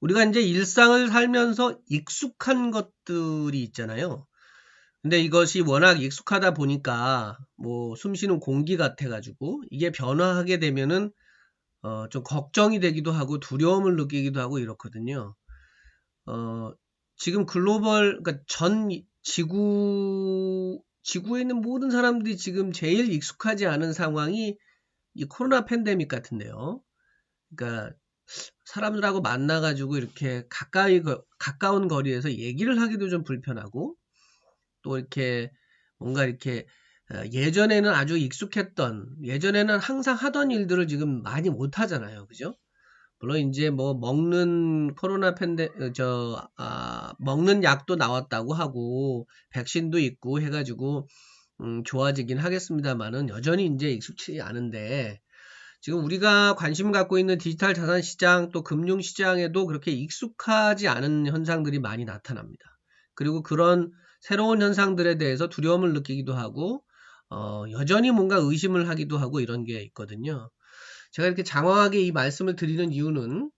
우리가 이제 일상을 살면서 익숙한 것들이 있잖아요. 근데 이것이 워낙 익숙하다 보니까 뭐 숨쉬는 공기 같아가지고 이게 변화하게 되면은 어, 좀 걱정이 되기도 하고 두려움을 느끼기도 하고 이렇거든요. 어, 지금 글로벌, 그러니까 전 지구, 지구에 있는 모든 사람들이 지금 제일 익숙하지 않은 상황이 이 코로나 팬데믹 같은데요. 그러니까 사람들하고 만나가지고 이렇게 가까이, 가까운 거리에서 얘기를 하기도 좀 불편하고 또 이렇게 뭔가 이렇게 어, 예전에는 아주 익숙했던 예전에는 항상 하던 일들을 지금 많이 못 하잖아요. 그죠? 물론 이제 뭐 먹는 코로나 팬데 어, 저 아, 먹는 약도 나왔다고 하고 백신도 있고 해가지고 음, 좋아지긴 하겠습니다만은 여전히 이제 익숙치 않은데 지금 우리가 관심 갖고 있는 디지털 자산 시장 또 금융 시장에도 그렇게 익숙하지 않은 현상들이 많이 나타납니다. 그리고 그런 새로운 현상들에 대해서 두려움을 느끼기도 하고 어, 여전히 뭔가 의심을 하기도 하고 이런 게 있거든요. 제가 이렇게 장황하게 이 말씀을 드리는 이유는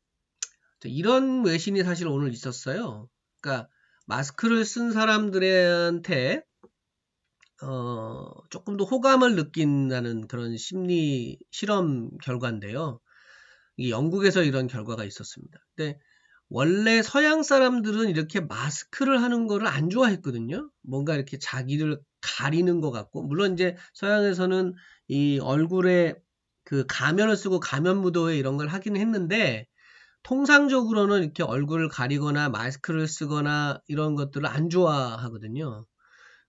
이런 외신이 사실 오늘 있었어요. 그러니까 마스크를 쓴 사람들한테 어, 조금 더 호감을 느낀다는 그런 심리 실험 결과인데요. 영국에서 이런 결과가 있었습니다. 근데 원래 서양 사람들은 이렇게 마스크를 하는 거를 안 좋아했거든요. 뭔가 이렇게 자기를 가리는 것 같고, 물론 이제 서양에서는 이 얼굴에 그 가면을 쓰고 가면 무도회 이런 걸 하긴 했는데, 통상적으로는 이렇게 얼굴을 가리거나 마스크를 쓰거나 이런 것들을 안 좋아하거든요.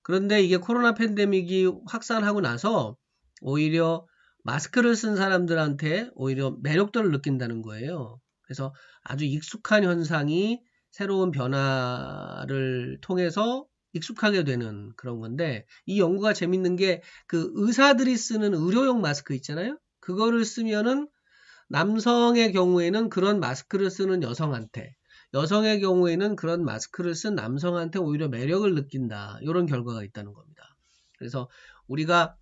그런데 이게 코로나 팬데믹이 확산하고 나서 오히려 마스크를 쓴 사람들한테 오히려 매력도를 느낀다는 거예요. 그래서 아주 익숙한 현상이 새로운 변화를 통해서 익숙하게 되는 그런 건데 이 연구가 재밌는 게 그 의사들이 쓰는 의료용 마스크 있잖아요. 그거를 쓰면은 남성의 경우에는 그런 마스크를 쓰는 여성한테 여성의 경우에는 그런 마스크를 쓴 남성한테 오히려 매력을 느낀다. 이런 결과가 있다는 겁니다. 그래서 우리가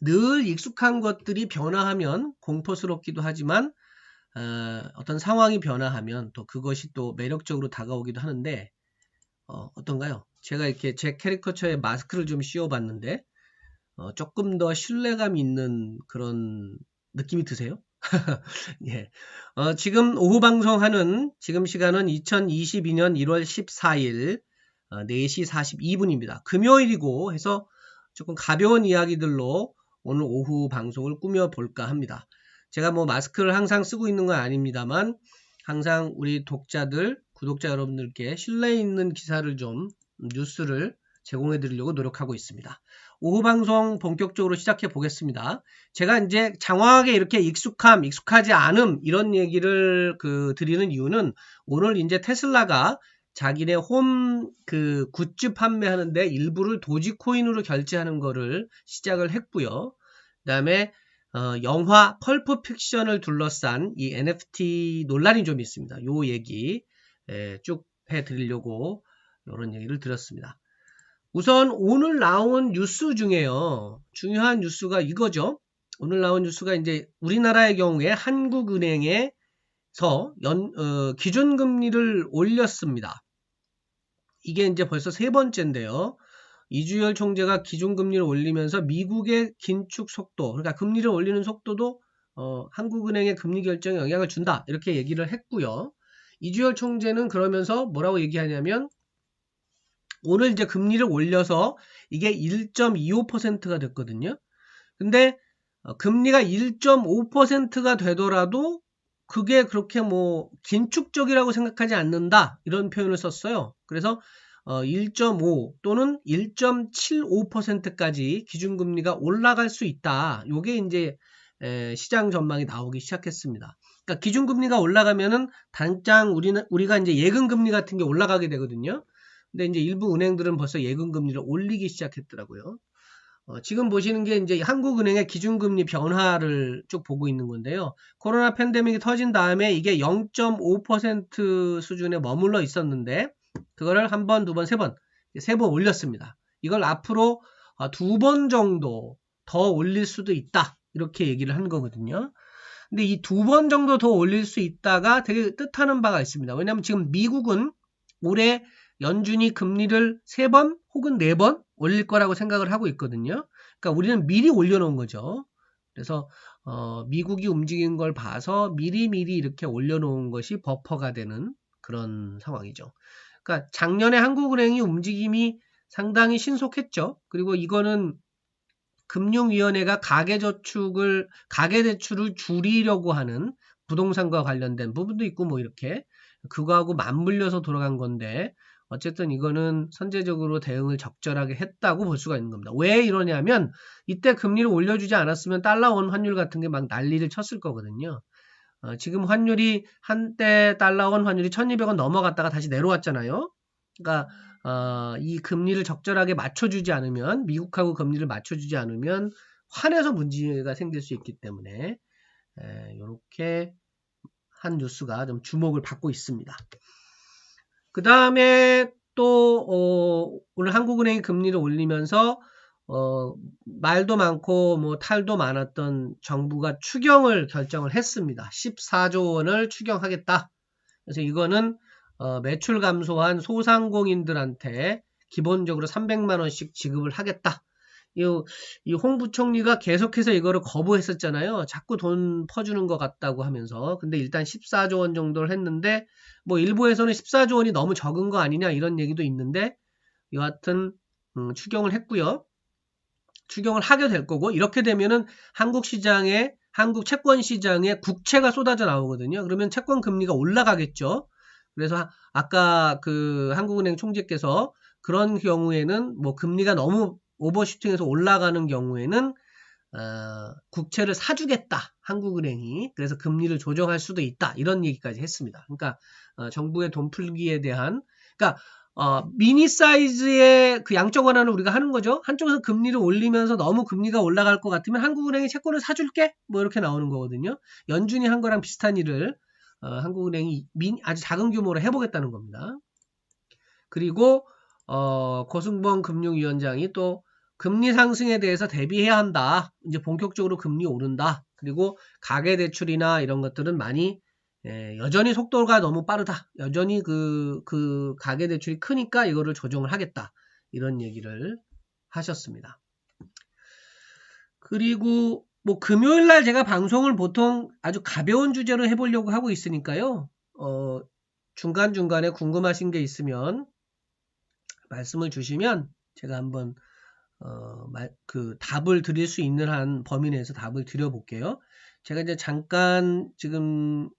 늘 익숙한 것들이 변화하면 공포스럽기도 하지만 어, 떤 상황이 변화하면 또 그것이 또 매력적으로 다가오기도 하는데 어, 어떤가요? 제가 이렇게 제 캐리커처에 마스크를 좀 씌워봤는데 어, 조금 더 신뢰감 있는 그런 느낌이 드세요? 예. 어, 지금 오후 방송하는 지금 시간은 2022년 1월 14일 어, 4시 42분입니다. 금요일이고 해서 조금 가벼운 이야기들로 오늘 오후 방송을 꾸며볼까 합니다. 제가 뭐 마스크를 항상 쓰고 있는 건 아닙니다만 항상 우리 독자들, 구독자 여러분들께 신뢰 있는 기사를 좀 뉴스를 제공해 드리려고 노력하고 있습니다. 오후 방송 본격적으로 시작해 보겠습니다. 제가 이제 장황하게 이렇게 익숙함, 익숙하지 않음 이런 얘기를 그 드리는 이유는 오늘 이제 테슬라가 자기네 홈 그 굿즈 판매하는데 일부를 도지코인으로 결제하는 거를 시작을 했고요. 그다음에 어, 영화 펄프 픽션을 둘러싼 이 NFT 논란이 좀 있습니다. 요 얘기 예, 쭉 해드리려고 이런 얘기를 드렸습니다. 우선 오늘 나온 뉴스 중에요. 중요한 뉴스가 이거죠. 오늘 나온 뉴스가 이제 우리나라의 경우에 한국은행에서 연, 어, 기준금리를 올렸습니다. 이게 이제 벌써 세 번째인데요. 이주열 총재가 기준금리를 올리면서 미국의 긴축 속도, 그러니까 금리를 올리는 속도도 어, 한국은행의 금리 결정에 영향을 준다. 이렇게 얘기를 했고요. 이주열 총재는 그러면서 뭐라고 얘기하냐면 오늘 이제 금리를 올려서 이게 1.25%가 됐거든요. 근데 어, 금리가 1.5%가 되더라도 그게 그렇게 뭐 긴축적이라고 생각하지 않는다 이런 표현을 썼어요. 그래서 어, 1.5 또는 1.75%까지 기준금리가 올라갈 수 있다. 요게 이제 에, 시장 전망이 나오기 시작했습니다. 그러니까 기준금리가 올라가면은 당장 우리는 우리가 이제 예금금리 같은 게 올라가게 되거든요. 근데 이제 일부 은행들은 벌써 예금 금리를 올리기 시작했더라고요. 어, 지금 보시는 게 이제 한국은행의 기준금리 변화를 쭉 보고 있는 건데요. 코로나 팬데믹이 터진 다음에 이게 0.5% 수준에 머물러 있었는데 그거를 한 번, 두 번, 세 번, 세 번 올렸습니다. 이걸 앞으로 어, 두번 정도 더 올릴 수도 있다. 이렇게 얘기를 한 거거든요. 근데 이 두 번 정도 더 올릴 수 있다가 되게 뜻하는 바가 있습니다. 왜냐하면 지금 미국은 올해 연준이 금리를 세번 혹은 네번 올릴 거라고 생각을 하고 있거든요. 그러니까 우리는 미리 올려놓은 거죠. 그래서 어, 미국이 움직인 걸 봐서 미리 미리 이렇게 올려놓은 것이 버퍼가 되는 그런 상황이죠. 그러니까 작년에 한국은행이 움직임이 상당히 신속했죠. 그리고 이거는 금융위원회가 가계저축을 가계대출을 줄이려고 하는 부동산과 관련된 부분도 있고 뭐 이렇게 그거하고 맞물려서 돌아간 건데 어쨌든 이거는 선제적으로 대응을 적절하게 했다고 볼 수가 있는 겁니다. 왜 이러냐면 이때 금리를 올려주지 않았으면 달러 원 환율 같은 게 막 난리를 쳤을 거거든요. 어, 지금 환율이 한때 달러 원 환율이 1200원 넘어갔다가 다시 내려왔잖아요. 그러니까 어, 이 금리를 적절하게 맞춰주지 않으면 미국하고 금리를 맞춰주지 않으면 환에서 문제가 생길 수 있기 때문에 이렇게 한 뉴스가 좀 주목을 받고 있습니다. 그 다음에 또 어, 오늘 한국은행이 금리를 올리면서 어, 말도 많고 뭐 탈도 많았던 정부가 추경을 결정을 했습니다. 14조 원을 추경하겠다. 그래서 이거는 어, 매출 감소한 소상공인들한테 기본적으로 300만 원씩 지급을 하겠다. 이, 이 홍부총리가 계속해서 이거를 거부했었잖아요. 자꾸 돈 퍼주는 것 같다고 하면서. 근데 일단 14조 원 정도를 했는데, 뭐 일부에서는 14조 원이 너무 적은 거 아니냐 이런 얘기도 있는데, 여하튼, 음, 추경을 했고요. 추경을 하게 될 거고, 이렇게 되면은 한국 시장에, 한국 채권 시장에 국채가 쏟아져 나오거든요. 그러면 채권 금리가 올라가겠죠. 그래서 아까 그 한국은행 총재께서 그런 경우에는 뭐 금리가 너무 오버슈팅해서 올라가는 경우에는 어, 국채를 사주겠다 한국은행이 그래서 금리를 조정할 수도 있다 이런 얘기까지 했습니다. 그러니까 어, 정부의 돈 풀기에 대한 그러니까 어, 미니 사이즈의 그 양적 완화를 우리가 하는 거죠. 한쪽에서 금리를 올리면서 너무 금리가 올라갈 것 같으면 한국은행이 채권을 사줄게 뭐 이렇게 나오는 거거든요. 연준이 한 거랑 비슷한 일을 어, 한국은행이 민, 아주 작은 규모로 해보겠다는 겁니다. 그리고 어, 고승범 금융위원장이 또 금리 상승에 대해서 대비해야 한다. 이제 본격적으로 금리 오른다. 그리고 가계 대출이나 이런 것들은 많이 예, 여전히 속도가 너무 빠르다. 여전히 그, 그 가계 대출이 크니까 이거를 조정을 하겠다. 이런 얘기를 하셨습니다. 그리고 뭐 금요일 날 제가 방송을 보통 아주 가벼운 주제로 해보려고 하고 있으니까요. 어, 중간중간에 궁금하신 게 있으면 말씀을 주시면 제가 한번 어, 그 답을 드릴 수 있는 한 범위 내에서 답을 드려볼게요. 제가 이제 잠깐 지금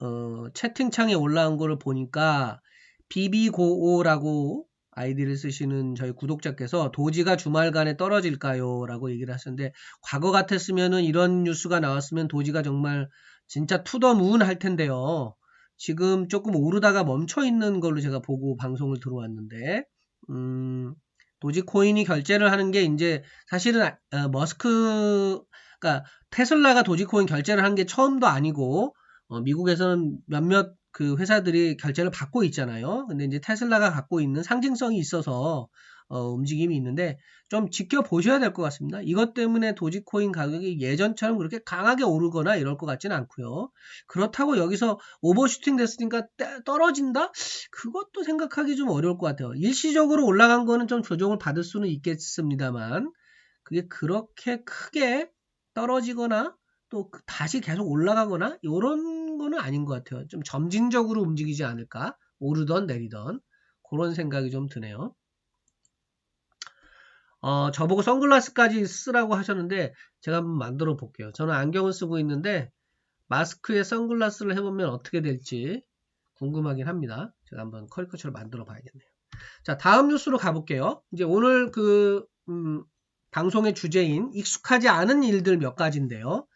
어, 채팅창에 올라온 거를 보니까 비비고오라고 아이디를 쓰시는 저희 구독자께서 도지가 주말간에 떨어질까요? 라고 얘기를 하셨는데 과거 같았으면은 이런 뉴스가 나왔으면 도지가 정말 진짜 투더문 할 텐데요. 지금 조금 오르다가 멈춰 있는 걸로 제가 보고 방송을 들어왔는데 음, 도지코인이 결제를 하는 게 이제 사실은 어, 머스크 그러니까 테슬라가 도지코인 결제를 한 게 처음도 아니고 어, 미국에서는 몇몇 그 회사들이 결제를 받고 있잖아요. 근데 이제 테슬라가 갖고 있는 상징성이 있어서 어, 움직임이 있는데 좀 지켜보셔야 될 것 같습니다. 이것 때문에 도지코인 가격이 예전처럼 그렇게 강하게 오르거나 이럴 것 같지는 않고요. 그렇다고 여기서 오버슈팅 됐으니까 떨어진다? 그것도 생각하기 좀 어려울 것 같아요. 일시적으로 올라간 거는 좀 조정을 받을 수는 있겠습니다만 그게 그렇게 크게 떨어지거나 또 다시 계속 올라가거나 이런 거는 아닌 것 같아요. 좀 점진적으로 움직이지 않을까? 오르던 내리던 그런 생각이 좀 드네요. 어, 저보고 선글라스까지 쓰라고 하셨는데 제가 한번 만들어 볼게요. 저는 안경을 쓰고 있는데 마스크에 선글라스를 해보면 어떻게 될지 궁금하긴 합니다. 제가 한번 커리커처를 만들어 봐야겠네요. 자, 다음 뉴스로 가볼게요. 이제 오늘 그, 음, 방송의 주제인 익숙하지 않은 일들 몇 가지인데요.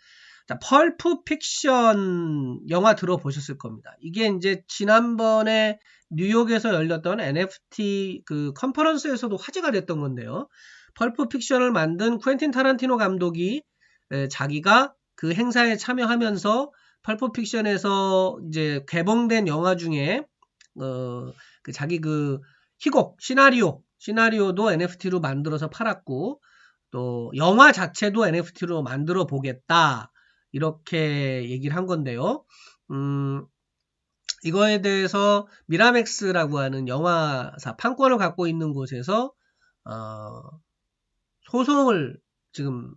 자, 펄프 픽션 영화 들어보셨을 겁니다. 이게 이제 지난번에 뉴욕에서 열렸던 NFT 그 컨퍼런스에서도 화제가 됐던 건데요. 펄프 픽션을 만든 쿠엔틴 타란티노 감독이 에, 자기가 그 행사에 참여하면서 펄프 픽션에서 이제 개봉된 영화 중에 어, 그 자기 그 희곡 시나리오 시나리오도 NFT로 만들어서 팔았고 또 영화 자체도 NFT로 만들어 보겠다. 이렇게 얘기를 한 건데요. 음, 이거에 대해서 미라맥스라고 하는 영화사 판권을 갖고 있는 곳에서 어, 소송을 지금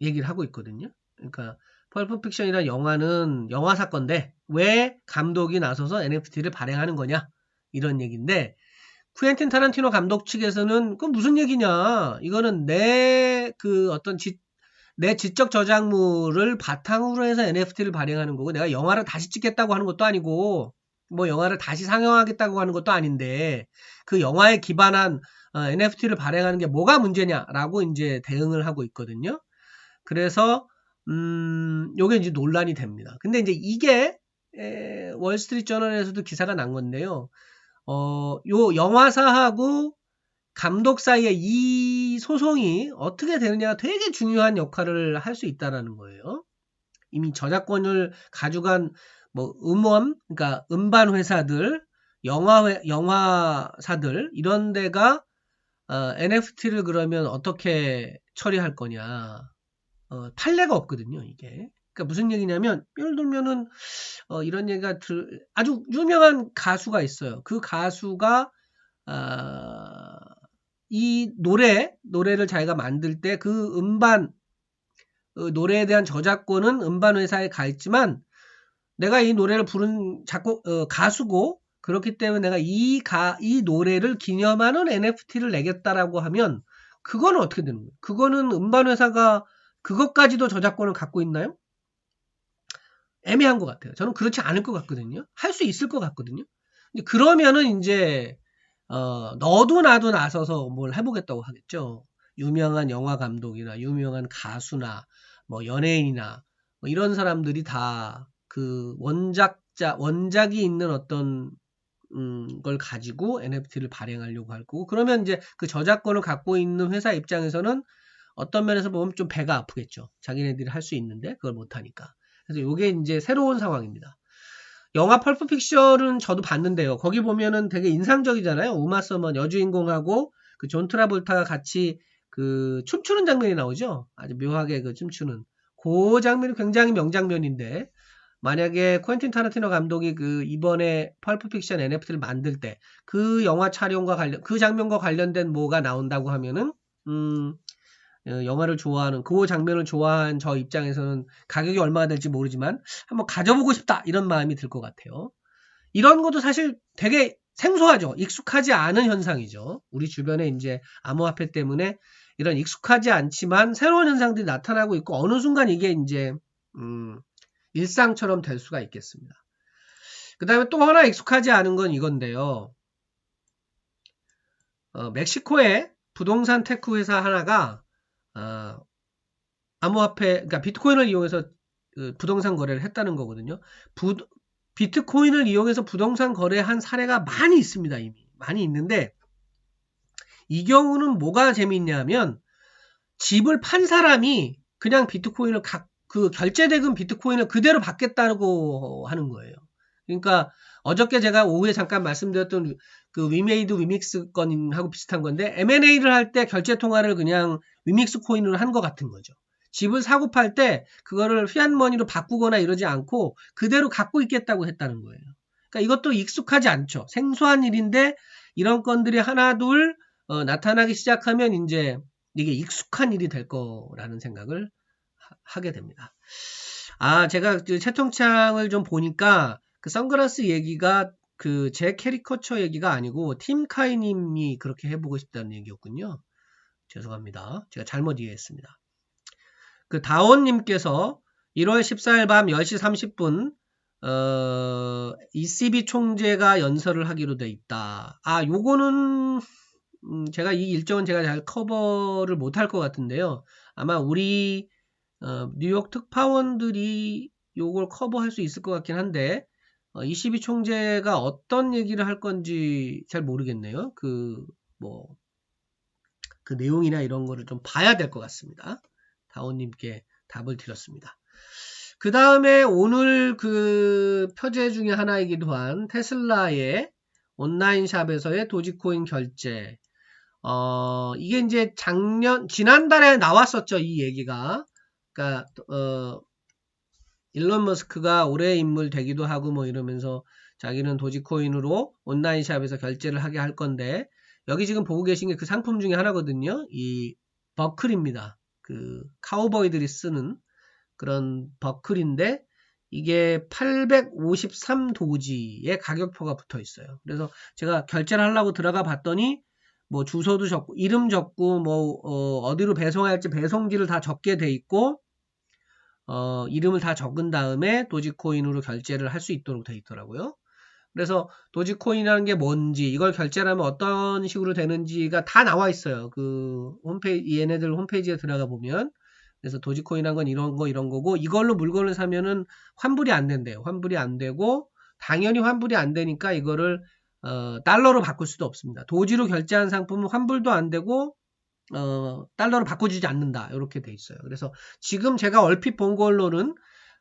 얘기를 하고 있거든요. 그러니까 펄프 픽션이라는 영화는 영화 사건인데 왜 감독이 나서서 NFT를 발행하는 거냐 이런 얘기인데 쿠엔틴 타란티노 감독 측에서는 그 무슨 얘기냐 이거는 내 그 어떤 지, 내 지적 저작물을 바탕으로 해서 NFT를 발행하는 거고 내가 영화를 다시 찍겠다고 하는 것도 아니고 뭐 영화를 다시 상영하겠다고 하는 것도 아닌데 그 영화에 기반한 어, NFT를 발행하는 게 뭐가 문제냐라고 이제 대응을 하고 있거든요. 그래서 음, 요게 이제 논란이 됩니다. 근데 이제 이게 에, 월스트리트 저널에서도 기사가 난 건데요. 어, 요 영화사하고 감독 사이에 이 소송이 어떻게 되느냐가 되게 중요한 역할을 할 수 있다라는 거예요. 이미 저작권을 가져간 뭐 음원, 그러니까 음반 회사들, 영화 영화사들 이런 데가 어, NFT를 그러면 어떻게 처리할 거냐. 어, 판례가 없거든요, 이게. 그러니까 무슨 얘기냐면 예를 들면은 어, 이런 얘기가 들, 아주 유명한 가수가 있어요. 그 가수가 어, 이 노래 노래를 자기가 만들 때 그 음반 그 노래에 대한 저작권은 음반 회사에 가 있지만 내가 이 노래를 부른 작곡 어, 가수고 그렇기 때문에 내가 이 가 이 노래를 기념하는 NFT를 내겠다라고 하면 그거는 어떻게 되는 거예요? 그거는 음반 회사가 그것까지도 저작권을 갖고 있나요? 애매한 것 같아요. 저는 그렇지 않을 것 같거든요. 할 수 있을 것 같거든요. 그러면은 이제 어, 너도 나도 나서서 뭘 해보겠다고 하겠죠. 유명한 영화 감독이나 유명한 가수나 뭐 연예인이나 뭐 이런 사람들이 다 그 원작자 원작이 있는 어떤 음, 걸 가지고 NFT를 발행하려고 할 거고 그러면 이제 그 저작권을 갖고 있는 회사 입장에서는 어떤 면에서 보면 좀 배가 아프겠죠. 자기네들이 할 수 있는데 그걸 못 하니까. 그래서 이게 이제 새로운 상황입니다. 영화 펄프 픽션은 저도 봤는데요. 거기 보면은 되게 인상적이잖아요. 우마 서먼 여주인공하고 그 존 트라볼타가 같이 그 춤추는 장면이 나오죠. 아주 묘하게 그 춤추는 그 장면이 굉장히 명장면인데 만약에 코엔틴 타르티노 감독이 그 이번에 펄프 픽션 NFT를 만들 때 그 영화 촬영과 관련 그 장면과 관련된 뭐가 나온다고 하면은 음 어, 영화를 좋아하는 그 장면을 좋아한 저 입장에서는 가격이 얼마가 될지 모르지만 한번 가져보고 싶다 이런 마음이 들 것 같아요. 이런 것도 사실 되게 생소하죠. 익숙하지 않은 현상이죠. 우리 주변에 이제 암호화폐 때문에 이런 익숙하지 않지만 새로운 현상들이 나타나고 있고 어느 순간 이게 이제 음, 일상처럼 될 수가 있겠습니다. 그 다음에 또 하나 익숙하지 않은 건 이건데요. 어, 멕시코의 부동산 테크 회사 하나가 아, 암호화폐, 그러니까 비트코인을 이용해서 그 부동산 거래를 했다는 거거든요. 부, 비트코인을 이용해서 부동산 거래한 사례가 많이 있습니다. 이미 많이 있는데 이 경우는 뭐가 재미있냐면 집을 판 사람이 그냥 비트코인을 각, 그 결제대금 비트코인을 그대로 받겠다고 하는 거예요. 그러니까 어저께 제가 오후에 잠깐 말씀드렸던 그 위메이드 위믹스 건하고 비슷한 건데 M&A를 할 때 결제 통화를 그냥 위믹스 코인으로 한 것 같은 거죠. 집을 사고 팔 때 그거를 피안머니로 바꾸거나 이러지 않고 그대로 갖고 있겠다고 했다는 거예요. 그러니까 이것도 익숙하지 않죠. 생소한 일인데 이런 건들이 하나 둘 어, 나타나기 시작하면 이제 이게 익숙한 일이 될 거라는 생각을 하, 게 됩니다. 아, 제가 그 채통창을 좀 보니까 그 선글라스 얘기가 그 제 캐리커처 얘기가 아니고 팀 카이님이 그렇게 해보고 싶다는 얘기였군요. 죄송합니다. 제가 잘못 이해했습니다. 그 다원님께서 1월 14일 밤 10시 30분 어, ECB 총재가 연설을 하기로 돼 있다. 아, 요거는 음, 제가 이 일정은 제가 잘 커버를 못할 것 같은데요. 아마 우리 어, 뉴욕 특파원들이 요걸 커버할 수 있을 것 같긴 한데 어, 22 총재가 어떤 얘기를 할 건지 잘 모르겠네요. 그, 뭐, 그 내용이나 이런 거를 좀 봐야 될 것 같습니다. 다원님께 답을 드렸습니다. 그 다음에 오늘 그 표제 중에 하나이기도 한 테슬라의 온라인 샵에서의 도지코인 결제. 어, 이게 이제 작년, 지난달에 나왔었죠, 이 얘기가. 그니까, 어, 일론 머스크가 올해 인물 되기도 하고 뭐 이러면서 자기는 도지코인으로 온라인 샵에서 결제를 하게 할 건데, 여기 지금 보고 계신 게 그 상품 중에 하나거든요. 이 버클입니다. 그 카우보이들이 쓰는 그런 버클인데, 이게 853 도지의 가격표가 붙어 있어요. 그래서 제가 결제를 하려고 들어가 봤더니 뭐 주소도 적고 이름 적고 뭐 어, 디로 배송할지 배송지를 다 적게 돼 있고 어, 이름을 다 적은 다음에 도지코인으로 결제를 할 수 있도록 돼 있더라고요. 그래서 도지코인이라는 게 뭔지 이걸 결제를 하면 어떤 식으로 되는지가 다 나와 있어요. 그 홈페이지 얘네들 홈페이지에 들어가 보면 그래서 도지코인한 건 이런 거 이런 거고 이걸로 물건을 사면은 환불이 안 된대요. 환불이 안 되고 당연히 환불이 안 되니까 이거를 어, 달러로 바꿀 수도 없습니다. 도지로 결제한 상품은 환불도 안 되고 어, 달러로 바꿔주지 않는다. 이렇게 돼 있어요. 그래서 지금 제가 얼핏 본 걸로는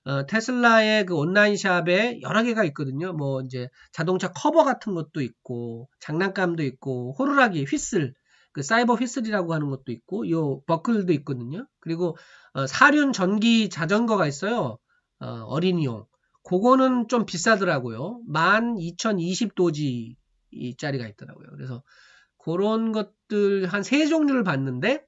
어, 테슬라의 그 온라인 샵에 여러 개가 있거든요. 뭐 이제 자동차 커버 같은 것도 있고 장난감도 있고 호루라기 휘슬 그 사이버 휘슬이라고 하는 것도 있고 요 버클도 있거든요. 그리고 어, 사륜 전기 자전거가 있어요. 어, 어린이용. 그거는 좀 비싸더라고요. 12,020도지 짜리가 있더라고요. 그래서 그런 것들 한 세 종류를 봤는데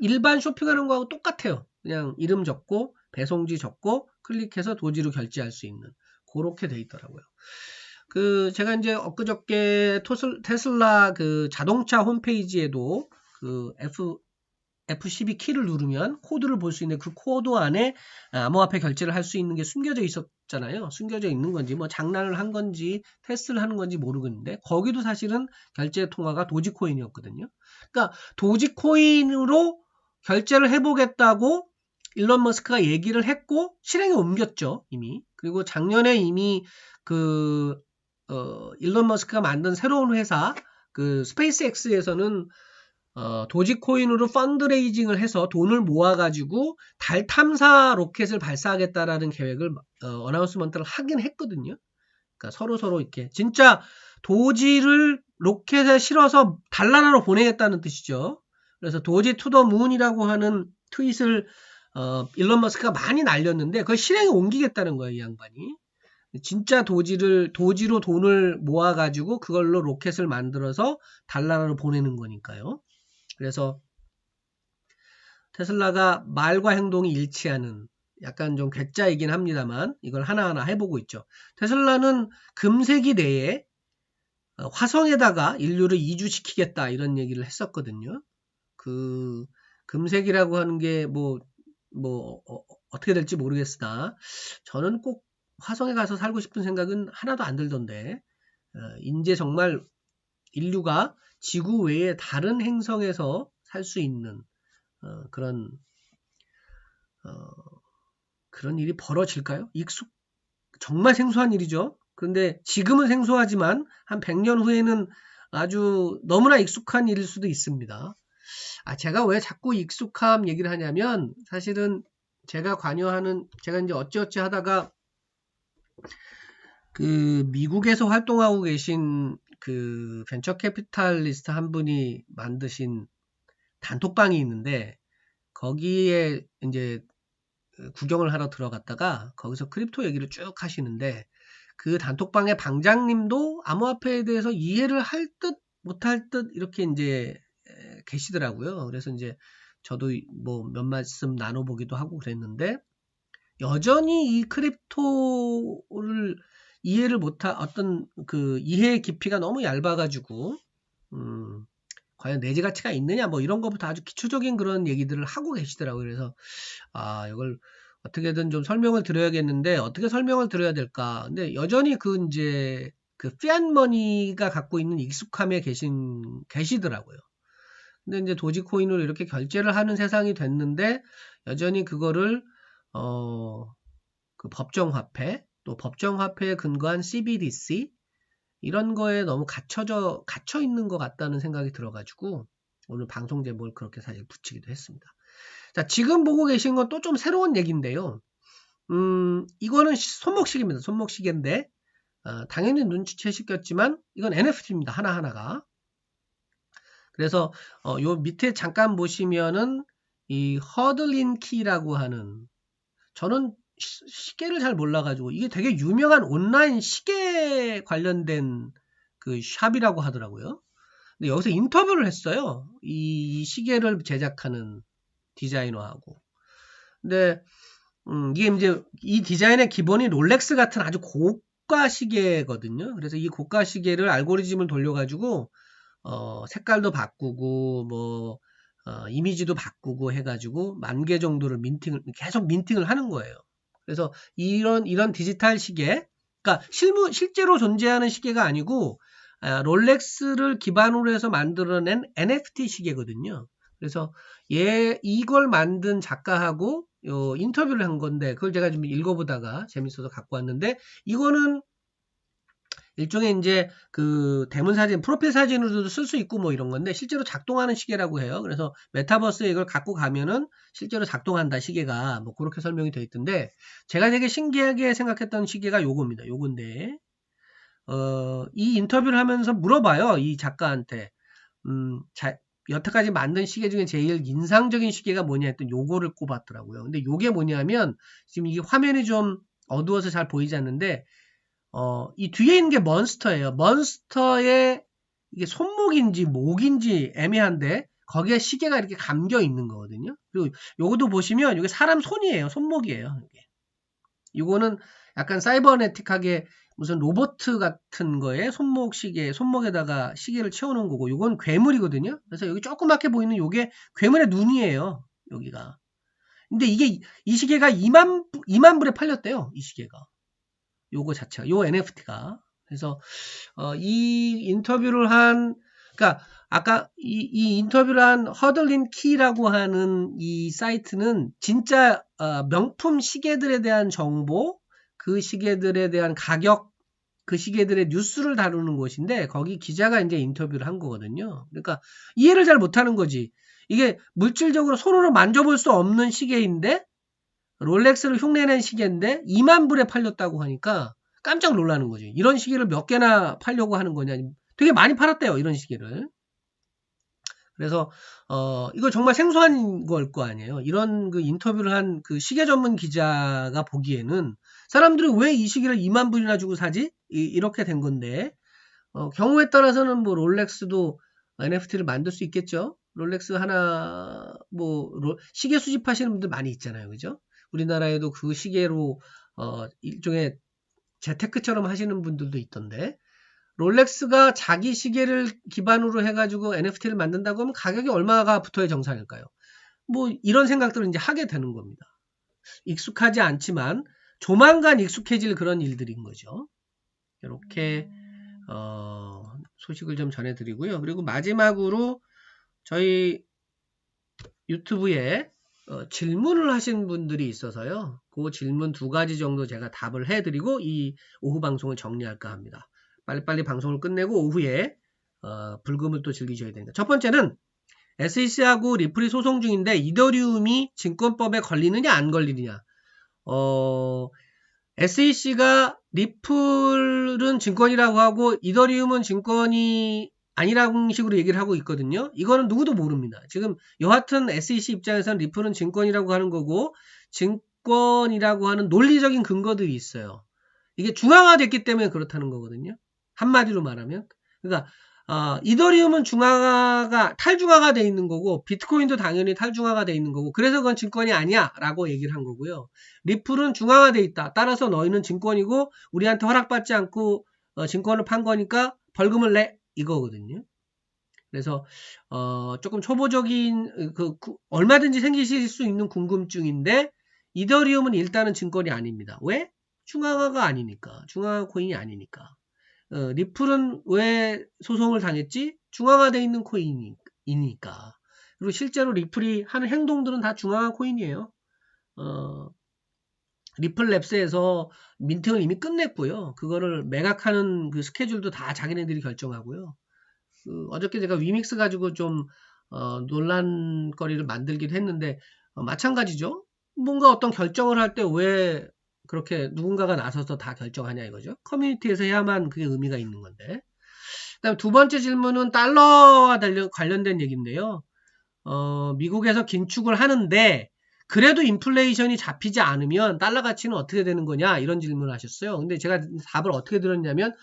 일반 쇼핑하는 거하고 똑같아요. 그냥 이름 적고 배송지 적고 클릭해서 도지로 결제할 수 있는 그렇게 돼 있더라고요. 그 제가 이제 엊그저께 토슬, 테슬라 그 자동차 홈페이지에도 그 F F12 키를 누르면 코드를 볼 수 있는 그 코드 안에 암호화폐 결제를 할 수 있는 게 숨겨져 있었잖아요. 숨겨져 있는 건지 뭐 장난을 한 건지 테스트를 하는 건지 모르겠는데 거기도 사실은 결제 통화가 도지코인이었거든요. 그러니까 도지코인으로 결제를 해보겠다고 일론 머스크가 얘기를 했고 실행에 옮겼죠 이미. 그리고 작년에 이미 그 어, 일론 머스크가 만든 새로운 회사 그 스페이스X에서는 어, 도지코인으로 펀드레이징을 해서 돈을 모아가지고 달 탐사 로켓을 발사하겠다라는 계획을 어, 어나운스먼트를 하긴 했거든요. 그러니까 서로 서로 이렇게 진짜 도지를 로켓에 실어서 달나라로 보내겠다는 뜻이죠. 그래서 도지 투더 문이라고 하는 트윗을 어, 일론 머스크가 많이 날렸는데 그걸 실행에 옮기겠다는 거예요, 이 양반이. 진짜 도지를 도지로 돈을 모아 가지고 그걸로 로켓을 만들어서 달나라로 보내는 거니까요. 그래서 테슬라가 말과 행동이 일치하는 약간 좀 괴짜이긴 합니다만 이걸 하나하나 해보고 있죠. 테슬라는 금세기 내에 어, 화성에다가 인류를 이주시키겠다 이런 얘기를 했었거든요. 그 금세기라고 하는 게 뭐뭐 뭐, 어, 어떻게 될지 모르겠으나 저는 꼭 화성에 가서 살고 싶은 생각은 하나도 안 들던데 어, 이제 정말 인류가 지구 외에 다른 행성에서 살 수 있는 어, 그런 어, 그런 일이 벌어질까요? 익숙 정말 생소한 일이죠. 그런데 지금은 생소하지만 한 100년 후에는 아주 너무나 익숙한 일일 수도 있습니다. 아, 제가 왜 자꾸 익숙함 얘기를 하냐면 사실은 제가 관여하는 제가 이제 어찌어찌 하다가 그 미국에서 활동하고 계신 그 벤처 캐피탈리스트 한 분이 만드신 단톡방이 있는데 거기에 이제 구경을 하러 들어갔다가 거기서 크립토 얘기를 쭉 하시는데 그 단톡방의 방장님도 암호화폐에 대해서 이해를 할 듯 못할 듯 이렇게 이제 계시더라고요. 그래서 이제 저도 뭐 몇 말씀 나눠보기도 하고 그랬는데 여전히 이 크립토를 이해를 못한 어떤 그 이해의 깊이가 너무 얇아가지고 음, 과연 내재 가치가 있느냐 뭐 이런 것부터 아주 기초적인 그런 얘기들을 하고 계시더라고요. 그래서 아 이걸 어떻게든 좀 설명을 드려야겠는데 어떻게 설명을 드려야 될까? 근데 여전히 그 이제 그 피안머니가 갖고 있는 익숙함에 계신 계시더라고요. 근데 이제 도지코인으로 이렇게 결제를 하는 세상이 됐는데 여전히 그거를 어, 그 법정 화폐, 또 법정화폐에 근거한 CBDC, 이런 거에 너무 갇혀져, 갇혀 있는 것 같다는 생각이 들어가지고, 오늘 방송 제목을 그렇게 사실 붙이기도 했습니다. 자, 지금 보고 계신 건 또 좀 새로운 얘기인데요. 음, 이거는 손목시계입니다. 손목시계인데, 어, 당연히 눈치채시겠지만, 이건 NFT입니다. 하나 하나가. 그래서 어, 요 밑에 잠깐 보시면은 이 허들린 키라고 하는 저는 시, 계를 잘 몰라가지고 이게 되게 유명한 온라인 시계 관련된 그 샵이라고 하더라고요. 근데 여기서 인터뷰를 했어요. 이 시계를 제작하는 디자이너하고. 근데 음, 이게 이제 이 디자인의 기본이 롤렉스 같은 아주 고가 시계거든요. 그래서 이 고가 시계를 알고리즘을 돌려가지고 어, 색깔도 바꾸고 뭐 어, 이미지도 바꾸고 해가지고 만 개 정도를 민팅을 계속 민팅을 하는 거예요. 그래서 이런 이런 디지털 시계, 그러니까 실무 실제로 존재하는 시계가 아니고 아, 롤렉스를 기반으로 해서 만들어낸 NFT 시계거든요. 그래서 얘 이걸 만든 작가하고 요 인터뷰를 한 건데 그걸 제가 좀 읽어보다가 재밌어서 갖고 왔는데 이거는 일종의 이제 그 대문 사진, 프로필 사진으로도 쓸 수 있고 뭐 이런 건데 실제로 작동하는 시계라고 해요. 그래서 메타버스에 이걸 갖고 가면은 실제로 작동한다 시계가 뭐 그렇게 설명이 되어 있던데 제가 되게 신기하게 생각했던 시계가 요겁니다. 요건데 어, 이 인터뷰를 하면서 물어봐요. 이 작가한테. 음, 자, 여태까지 만든 시계 중에 제일 인상적인 시계가 뭐냐 했더니 요거를 꼽았더라고요. 근데 요게 뭐냐면 지금 이게 화면이 좀 어두워서 잘 보이지 않는데 어, 이 뒤에 있는 게 몬스터예요. 몬스터의 이게 손목인지 목인지 애매한데 거기에 시계가 이렇게 감겨 있는 거거든요. 그리고 요것도 보시면 이게 사람 손이에요. 손목이에요. 이게. 요거는 약간 사이버네틱하게 무슨 로봇 같은 거에 손목 시계, 손목에다가 시계를 채워놓은 거고, 이건 괴물이거든요. 그래서 여기 조그맣게 보이는 이게 괴물의 눈이에요. 여기가. 근데 이게 이 시계가 2만 2만 불에 팔렸대요. 이 시계가. 요거 자체가 요 NFT가. 그래서 어, 이 인터뷰를 한 그러니까 아까 이, 이 인터뷰를 한 허들린 키라고 하는 이 사이트는 진짜 어, 명품 시계들에 대한 정보 그 시계들에 대한 가격, 그 시계들의 뉴스를 다루는 곳인데 거기 기자가 이제 인터뷰를 한 거거든요. 그러니까 이해를 잘 못하는 거지. 이게 물질적으로 손으로 만져볼 수 없는 시계인데 롤렉스를 흉내낸 시계인데 2만 불에 팔렸다고 하니까 깜짝 놀라는 거지. 이런 시계를 몇 개나 팔려고 하는 거냐. 되게 많이 팔았대요. 이런 시계를. 그래서 어 이거 정말 생소한 걸 거 아니에요. 이런 그 인터뷰를 한 그 시계 전문 기자가 보기에는 사람들이 왜 이 시계를 2만 불이나 주고 사지? 이, 렇게된 건데 어, 경우에 따라서는 뭐 롤렉스도 NFT를 만들 수 있겠죠. 롤렉스 하나 뭐 로, 시계 수집하시는 분들 많이 있잖아요, 그죠? 우리나라에도 그 시계로 어, 일종의 재테크처럼 하시는 분들도 있던데 롤렉스가 자기 시계를 기반으로 해가지고 NFT를 만든다고 하면 가격이 얼마가 붙어야 정상일까요? 뭐 이런 생각들을 이제 하게 되는 겁니다. 익숙하지 않지만 조만간 익숙해질 그런 일들인 거죠. 이렇게 어, 소식을 좀 전해드리고요. 그리고 마지막으로 저희 유튜브에 어, 질문을 하신 분들이 있어서요. 그 질문 두 가지 정도 제가 답을 해드리고 이 오후 방송을 정리할까 합니다. 빨리빨리 방송을 끝내고 오후에 어, 불금을 또 즐기셔야 됩니다. 첫 번째는 SEC하고 리플이 소송 중인데 이더리움이 증권법에 걸리느냐 안 걸리느냐 어, SEC가 리플은 증권이라고 하고 이더리움은 증권이 아니라는 식으로 얘기를 하고 있거든요. 이거는 누구도 모릅니다. 지금 여하튼 SEC 입장에서는 리플은 증권이라고 하는 거고 증권이라고 하는 논리적인 근거들이 있어요. 이게 중앙화됐기 때문에 그렇다는 거거든요. 한마디로 말하면. 그러니까 어, 이더리움은 중화가 탈중화가 돼 있는 거고 비트코인도 당연히 탈중화가 돼 있는 거고 그래서 그건 증권이 아니야라고 얘기를 한 거고요. 리플은 중화가 돼 있다. 따라서 너희는 증권이고 우리한테 허락받지 않고 어, 증권을 판 거니까 벌금을 내 이거거든요. 그래서 어, 조금 초보적인 그, 그 얼마든지 생기실 수 있는 궁금증인데 이더리움은 일단은 증권이 아닙니다. 왜? 중화가 아니니까 중화 코인이 아니니까. 어, 리플은 왜 소송을 당했지? 중앙화되어 있는 코인이니까. 그리고 실제로 리플이 하는 행동들은 다 중앙화 코인이에요. 어, 리플 랩스에서 민팅을 이미 끝냈고요. 그거를 매각하는 그 스케줄도 다 자기네들이 결정하고요. 그 어저께 제가 위믹스 가지고 좀 어, 논란거리를 만들기도 했는데 어, 마찬가지죠. 뭔가 어떤 결정을 할 때 왜 그렇게 누군가가 나서서 다 결정하냐 이거죠. 커뮤니티에서 해야만 그게 의미가 있는 건데. 그다음 두 번째 질문은 달러와 관련된 얘기인데요. 어, 미국에서 긴축을 하는데 그래도 인플레이션이 잡히지 않으면 달러 가치는 어떻게 되는 거냐 이런 질문을 하셨어요. 근데 제가 답을 어떻게 들었냐면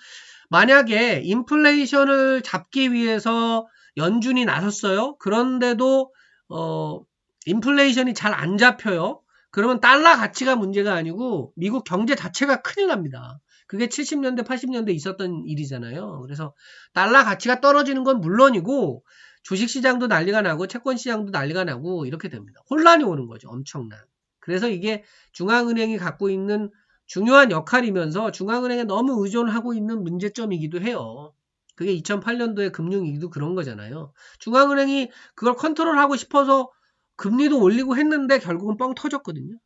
만약에 인플레이션을 잡기 위해서 연준이 나섰어요. 그런데도 어, 인플레이션이 잘 안 잡혀요. 그러면 달러 가치가 문제가 아니고 미국 경제 자체가 큰일 납니다. 그게 70년대, 80년대 있었던 일이잖아요. 그래서 달러 가치가 떨어지는 건 물론이고 주식시장도 난리가 나고 채권시장도 난리가 나고 이렇게 됩니다. 혼란이 오는 거죠. 엄청난. 그래서 이게 중앙은행이 갖고 있는 중요한 역할이면서 중앙은행에 너무 의존하고 있는 문제점이기도 해요. 그게 2008년도에 금융위기도 그런 거잖아요. 중앙은행이 그걸 컨트롤하고 싶어서 금리도 올리고 했는데 결국은 뻥 터졌거든요.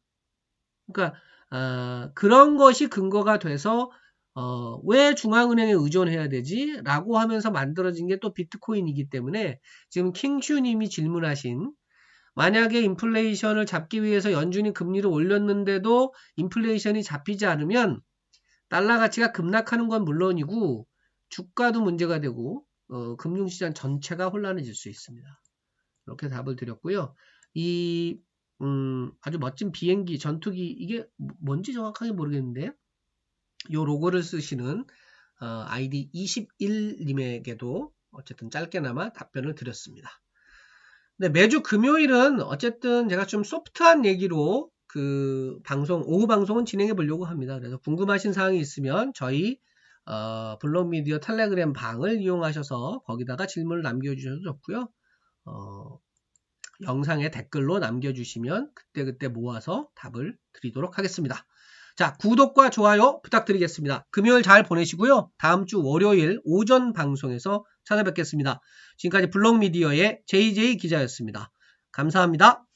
그러니까 아, 그런 것이 근거가 돼서 어, 왜 중앙은행에 의존해야 되지? 라고 하면서 만들어진 게 또 비트코인이기 때문에 지금 킹슈님이 질문하신 만약에 인플레이션을 잡기 위해서 연준이 금리를 올렸는데도 인플레이션이 잡히지 않으면 달러 가치가 급락하는 건 물론이고 주가도 문제가 되고 어, 금융시장 전체가 혼란해질 수 있습니다. 이렇게 답을 드렸고요. 이 음, 아주 멋진 비행기, 전투기 이게 뭔지 정확하게 모르겠는데 요 로고를 쓰시는 어, 아이디 21님에게도 어쨌든 짧게나마 답변을 드렸습니다. 네, 매주 금요일은 어쨌든 제가 좀 소프트한 얘기로 그 방송, 오후 방송은 진행해 보려고 합니다. 그래서 궁금하신 사항이 있으면 저희 어, 블록미디어 텔레그램 방을 이용하셔서 거기다가 질문을 남겨주셔도 좋고요. 어, 영상에 댓글로 남겨주시면 그때그때 모아서 답을 드리도록 하겠습니다. 자, 구독과 좋아요 부탁드리겠습니다. 금요일 잘 보내시고요. 다음 주 월요일 오전 방송에서 찾아뵙겠습니다. 지금까지 블록미디어의 JJ 기자였습니다. 감사합니다.